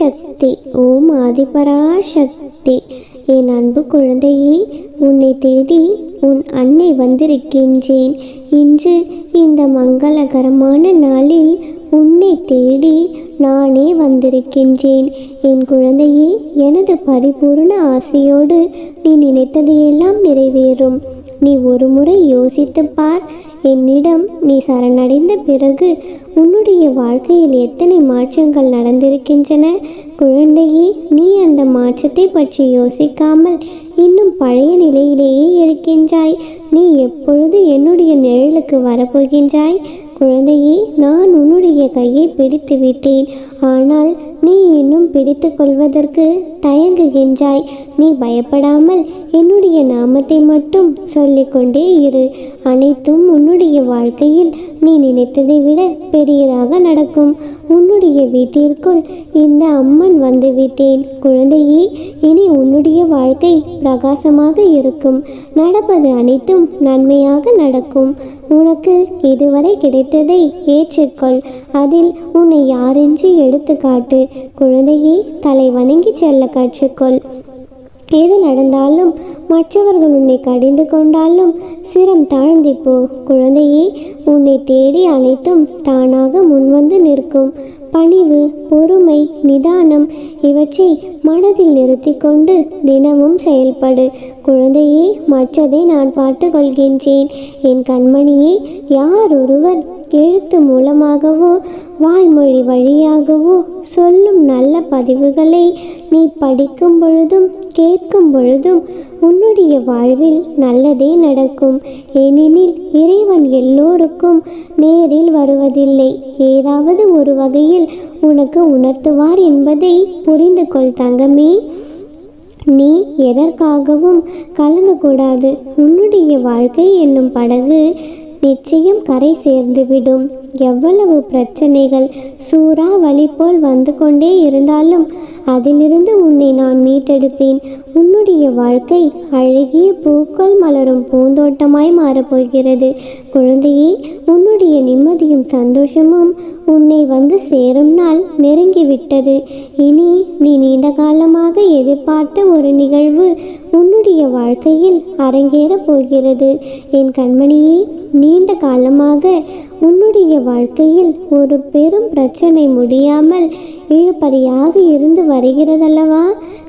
சக்தி ஓம் ஆதிபரா சக்தி என் அன்பு குழந்தையே உன்னை தேடி உன் அன்னை வந்திருக்கின்றேன். இன்று இந்த மங்களகரமான நாளில் உன்னை தேடி நானே வந்திருக்கின்றேன். என் குழந்தையே எனது பரிபூர்ண ஆசையோடு நீ நினைத்ததையெல்லாம் நிறைவேறும். நீ ஒரு முறை யோசித்துப் பார் என்னிடம் நீ சரணடைந்த பிறகு உன்னுடைய வாழ்க்கையில் எத்தனை மாற்றங்கள் நடந்திருக்கின்றன? குழந்தையே நீ அந்த மாற்றத்தை பற்றி யோசிக்காமல் இன்னும் பழைய நிலையிலேயே இருக்கின்றாய். நீ எப்பொழுது என்னுடைய நிழலுக்கு வரப்போகின்றாய்? குழந்தையே நான் உன்னுடைய கையை பிடித்து விட்டேன். ஆனால் நீ இன்னும் பிடித்து கொள்வதற்கு தயங்குகின்றாய். நீ பயப்படாமல் என்னுடைய நாமத்தை மட்டும் சொல்லிக்கொண்டே இரு. அனைத்தும் உன்னுடைய வாழ்க்கையில் நீ நினைத்ததை விட பெரியதாக நடக்கும். உன்னுடைய வீட்டிற்குள் இந்த அம்மன் வந்துவிட்டேன். குழந்தையே இனி உன்னுடைய வாழ்க்கை பிரகாசமாக இருக்கும். நடப்பது அனைத்தும் நன்மையாக நடக்கும். உனக்கு இதுவரை கிடைத்ததை ஏற்றுக்கொள். அதில் உன்னை யாரென்று எடுத்துக்காட்டு. குழந்தையே தலை வணங்கி செல்ல கற்றுக்கொள். எது நடந்தாலும் மற்றவர்கள் உன்னை கடிந்து கொண்டாலும் சிரம் தாழ்ந்தி போ. குழந்தையே உன்னை தேடி அனைத்தும் தானாக முன்வந்து நிற்கும். பணிவு பொறுமை நிதானம் இவற்றை மனதில் நிறுத்தி கொண்டு தினமும் செயல்படு. குழந்தையே மற்றதை நான் பார்த்து கொள்கின்றேன். என் கண்மணியே யார் ஒருவர் எழுத்து மூலமாகவோ வாய்மொழி வழியாகவோ சொல்லும் நல்ல பதிவுகளை நீ படிக்கும் பொழுதும் கேட்கும் பொழுதும் உன்னுடைய வாழ்வில் நல்லதே நடக்கும். ஏனெனில் இறைவன் எல்லோருக்கும் நேரில் வருவதில்லை. ஏதாவது ஒரு வகையில் உனக்கு உணர்த்துவார் என்பதை புரிந்து கொள் தங்கமே. நீ எதற்காகவும் கலங்கக்கூடாது. உன்னுடைய வாழ்க்கை என்னும் படகு நிச்சயம் கரை சேர்ந்துவிடும் எவ்வளவு பிரச்சனைகள் சூறாவளி போல் வந்து கொண்டே இருந்தாலும் அதிலிருந்து உன்னை நான் மீட்டெடுப்பேன். உன்னுடைய வாழ்க்கை அழகிய பூக்கள் மலரும் பூந்தோட்டமாய் மாறப்போகிறது குழந்தையே உன்னுடைய நிம்மதியும் சந்தோஷமும் உன்னை வந்து சேரும் நாள் நெருங்கிவிட்டது. இனி நீ நீண்ட காலமாக எதிர்பார்த்த ஒரு நிகழ்வு உன்னுடைய வாழ்க்கையில் அரங்கேறப் போகிறது. என் கண்மணியே நீண்ட காலமாக உன்னுடைய வாழ்க்கையில் ஒரு பெரும் பிரச்சனை முடியாமல் இழுபறியாக இருந்து வருகிறதல்லவா?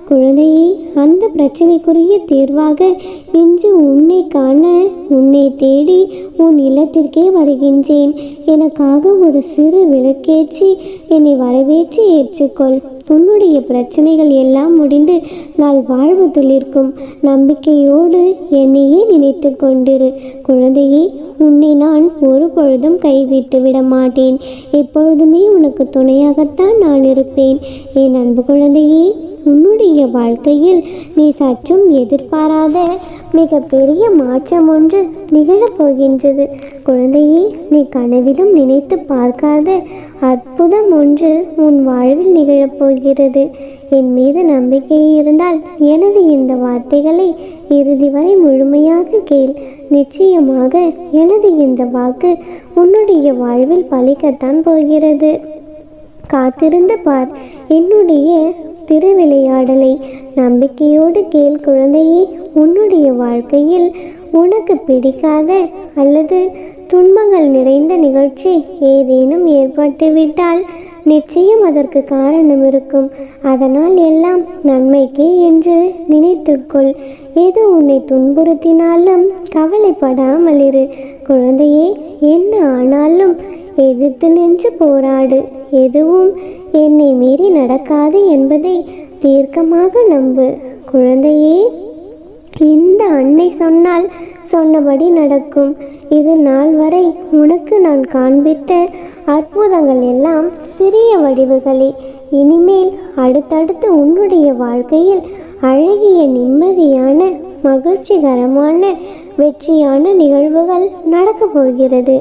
குழந்தையே அந்த பிரச்சனைக்குரிய தீர்வாக இன்று உன்னை காண உன்னை தேடி உன் இல்லத்திற்கே வருகின்றேன். எனக்காக ஒரு சிறு விளக்கேற்றி என்னை வரவேற்று ஏற்றுக்கொள். உன்னுடைய பிரச்சனைகள் எல்லாம் முடிந்து நாள் வாழ்வு துளிர்க்கும் நம்பிக்கையோடு என்னையே நினைத்து கொண்டிரு. குழந்தையே உன்னை நான் ஒரு பொழுதும் கைவிட்டு விட மாட்டேன். எப்பொழுதுமே உனக்கு துணையாகத்தான் நான் இருப்பேன். என் அன்பு குழந்தையே உன்னுடைய வாழ்க்கையில் நீ சற்றும் எதிர்பாராத மிக பெரிய மாற்றம் ஒன்று நிகழப் போகின்றது குழந்தையே நீ கனவிலும் நினைத்து பார்க்காத அற்புதம் ஒன்று உன் வாழ்வில் நிகழப்போகிறது. என் மீது நம்பிக்கை இருந்தால் எனது இந்த வார்த்தைகளை இறுதி வரை முழுமையாக கேள். நிச்சயமாக எனது இந்த வாக்கு உன்னுடைய வாழ்வில் பழிக்கத்தான் போகிறது. காத்திருந்து பார். என்னுடைய திருவிளையாடலை நம்பிக்கையோடு கேள் குழந்தையே உன்னுடைய வாழ்க்கையில் உனக்கு பிடிக்காத அல்லது துன்பங்கள் நிறைந்த நிகழ்ச்சி ஏதேனும் ஏற்பட்டுவிட்டால் நிச்சயம் அதற்கு காரணம் இருக்கும். அதனால் எல்லாம் நன்மைக்கே என்று நினைத்துக்கொள். எது உன்னை துன்புறுத்தினாலும் கவலைப்படாமல் இரு. குழந்தையே என்ன ஆனாலும் எதிர்த்து நின்று போராடு. எதுவும் என்னை மீறி நடக்காது என்பதை தீர்க்கமாக நம்பு. குழந்தையே இந்த அன்னை சொன்னால் சொன்னபடி நடக்கும். இது நாள் வரை உனக்கு நான் காண்பித்த அற்புதங்கள் எல்லாம் சிறிய வடிவுகளே. இனிமேல் அடுத்தடுத்து உன்னுடைய வாழ்க்கையில் அழகிய நிம்மதியான மகிழ்ச்சிகரமான வெற்றியான நிகழ்வுகள் நடக்கப் போகிறது.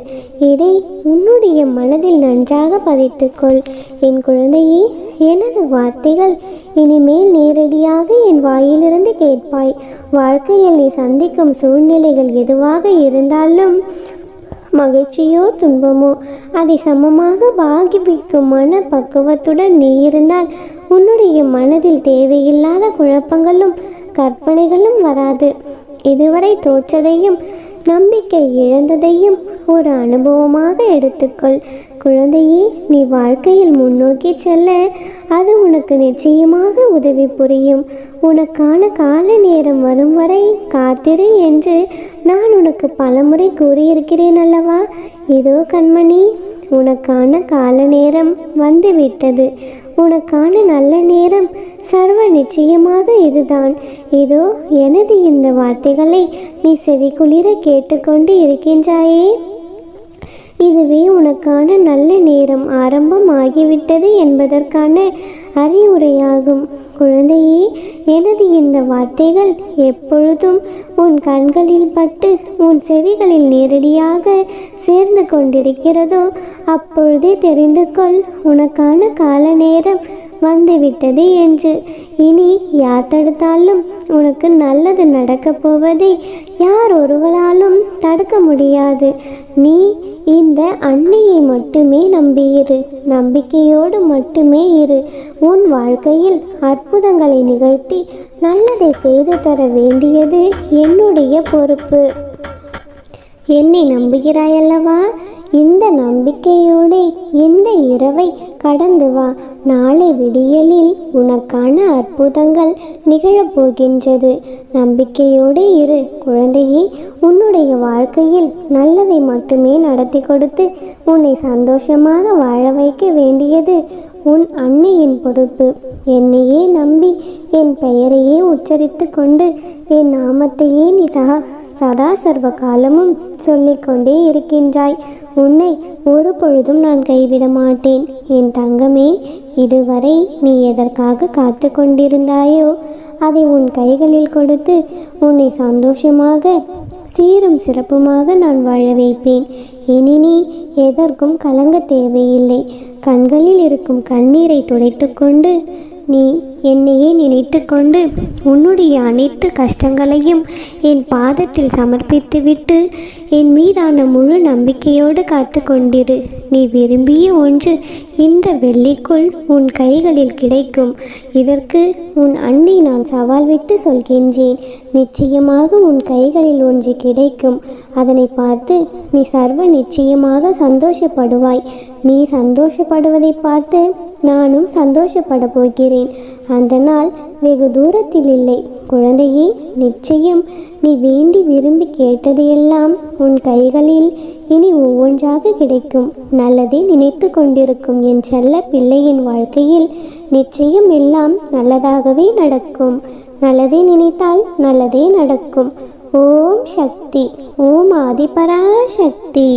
இதை உன்னுடைய மனதில் நன்றாக பதித்துக்கொள். என் குழந்தையே எனது வார்த்தைகள் இனிமேல் நேரடியாக என் வாயிலிருந்து கேட்பாய். வாழ்க்கையில் நீ சந்திக்கும் சூழ்நிலைகள் எதுவாக இருந்தாலும் மகிழ்ச்சியோ துன்பமோ அதை சமமாக பாகிப்பிக்கும் மன பக்குவத்துடன் நீ இருந்தால் உன்னுடைய மனதில் தேவையில்லாத குழப்பங்களும் கற்பனைகளும் வராது. இதுவரை தோற்றதையும் நம்பிக்கை இழந்ததையும் ஒரு அனுபவமாக எடுத்துக்கொள். குழந்தையே நீ வாழ்க்கையில் முன்னோக்கி செல்ல அது உனக்கு நிச்சயமாக உதவி புரியும். உனக்கான கால நேரம் வரும் வரை காத்திரு என்று நான் உனக்கு பலமுறை கூறியிருக்கிறேன் அல்லவா? இதோ கண்மணி உனக்கான கால நேரம் வந்துவிட்டது. உனக்கான நல்ல நேரம் சர்வ நிச்சயமாக இதுதான். இதோ எனது இந்த வார்த்தைகளை நீ செவிக்குளிர கேட்டுக்கொண்டு இருக்கின்றாயே. இதுவே உனக்கான நல்ல நேரம். ஆரம்பம் ஆகிவிட்டது என்பதற்கான அறிவுரையாகும். குழந்தையே எனது இந்த வார்த்தைகள் எப்பொழுதும் உன் கண்களில் பட்டு உன் செவிகளில் நேரடியாக சேர்ந்து கொண்டிருக்கிறதோ அப்பொழுதே தெரிந்து கொள் உனக்கான கால நேரம் வந்துவிட்டது என்று. இனி யார் தடுத்தாலும் உனக்கு நல்லது நடக்கப் போவதை யார் ஒருவராலும் தடுக்க முடியாது. நீ இந்த அன்னையை மட்டுமே நம்பியிரு. நம்பிக்கையோடு மட்டுமே இரு. உன் வாழ்க்கையில் அற்புதங்களை நிகழ்த்தி நல்லதை செய்து தர வேண்டியது என்னுடைய பொறுப்பு. என்னை நம்புகிறாயல்லவா? இந்த நம்பிக்கையோடு இந்த இரவை கடந்து வா. நாளை விடியலில் உனக்கான அற்புதங்கள் நிகழப்போகின்றது. நம்பிக்கையோடு இரு. குழந்தையே உன்னுடைய வாழ்க்கையில் நல்லதை மட்டுமே நடத்தி கொடுத்து உன்னை சந்தோஷமாக வாழ வைக்க வேண்டியது உன் அன்னையின் பொறுப்பு. என்னையே நம்பி என் பெயரையே உச்சரித்து கொண்டு என் நாமத்தையே நீ சகா சதா சர்வ காலமும் சொல்லிக்கொண்டே இருக்கின்றாய். உன்னை ஒரு பொழுதும் நான் கைவிட மாட்டேன். என் தங்கமே இதுவரை நீ எதற்காக காத்து கொண்டிருந்தாயோ அதை உன் கைகளில் கொடுத்து உன்னை சந்தோஷமாக சீரும் சிறப்புமாக நான் வாழ வைப்பேன். இனி நீ எதற்கும் கலங்க தேவையில்லை. கண்களில் இருக்கும் கண்ணீரை துடைத்துக்கொண்டு நீ என்னையே நினைத்து கொண்டு உன்னுடைய அனைத்து கஷ்டங்களையும் என் பாதத்தில் சமர்ப்பித்துவிட்டு என் மீதான முழு நம்பிக்கையோடு காத்து கொண்டிரு நீ விரும்பிய ஒன்று இந்த வெள்ளிக்குள் உன் கைகளில் கிடைக்கும். இதற்கு உன் அன்னை நான் சவால் விட்டு சொல்கின்றேன். நிச்சயமாக உன் கைகளில் ஒன்று கிடைக்கும். அதனை பார்த்து நீ சர்வ நிச்சயமாக சந்தோஷப்படுவாய். நீ சந்தோஷப்படுவதை பார்த்து நானும் சந்தோஷப்பட போகிறேன். அந்த நாள் வெகு தூரத்தில் இல்லை. குழந்தையே நிச்சயம் நீ வேண்டி விரும்பி கேட்டதையெல்லாம் உன் கைகளில் இனி ஒவ்வொன்றாக கிடைக்கும். நல்லதே நினைத்து கொண்டிருக்கும் என் செல்ல பிள்ளையின் வாழ்க்கையில் நிச்சயம் எல்லாம் நல்லதாகவே நடக்கும். நல்லதே நினைத்தால் நல்லதே நடக்கும். ஓம் சக்தி ஓம் ஆதிபரா சக்தி